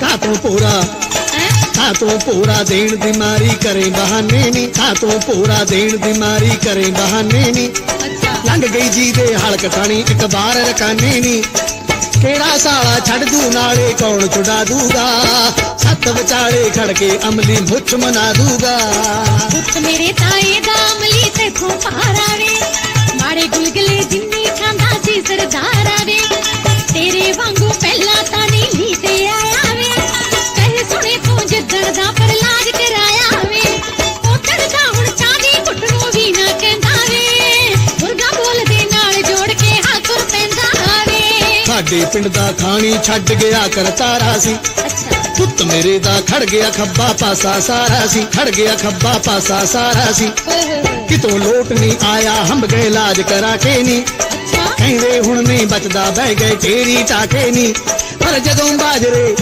ਕਾਤੋਂ ਪੂਰਾ? ਕਾਤੋਂ ਪੂਰਾ ਦੇਣ ਦੀ ਮਾਰੀ ਕਰੇ ਬਹਾਨੇ ਨਹੀਂ ਕਾਤੋਂ ਪੂਰਾ ਦੇਣ ਦੀ ਮਾਰੀ ਕਰੇ ਬਹਾਨੇ ਨਹੀਂ ਅੱਛਾ। ਲੰਘ ਗਈ ਜੀ ਦੇ ਹਲਕ ਥਾਣੀ ਇੱਕ ਵਾਰ ਰਕਾਨੇ ਨਹੀਂ ਕਿਹੜਾ ਸਾਲਾ ਛੱਡ ਦੂ ਨਾਲੇ ਕੌਣ ਛੁਡਾ ਦੂਗਾ? ਸੱਤ ਵਿਚਾਲੇ ਖੜ ਕੇ ਅਮਲੀ ਮੁੱਛ ਮਨਾ ਦੂਗਾ। ਪੁੱਤ ਮੇਰੇ ਤਾਏ ਦਾ ਅਮਲੀ ਤੇਥੋਂ ਪਾਰ ਸਾਡੇ ਪਿੰਡ ਦਾ ਖਾਣੀ ਛੱਡ ਗਿਆ ਕਰਤਾਰਾ ਸੀ। ਪੁੱਤ ਮੇਰੇ ਦਾ ਖੜ ਗਿਆ ਖੱਬਾ ਪਾਸਾ ਸਾਰਾ ਸੀ। ਖੜ ਗਿਆ ਖੱਬਾ ਪਾਸਾ ਸਾਰਾ ਸੀ। ਕਿਤੋਂ ਲੋਟ ਨਹੀਂ ਆਇਆ, ਹੰਬ ਗਏ ਇਲਾਜ ਕਰਾ ਕੇ ਨਹੀਂ। ਕਹਿੰਦੇ ਹੁਣ ਨਹੀਂ ਬਚਦਾ, ਬਹਿ ਗਏ ਤੇਰੀ ਟਾਕੇ ਨਹੀਂ। ਪਰ ਜਦੋਂ ਬਾਜਰੇ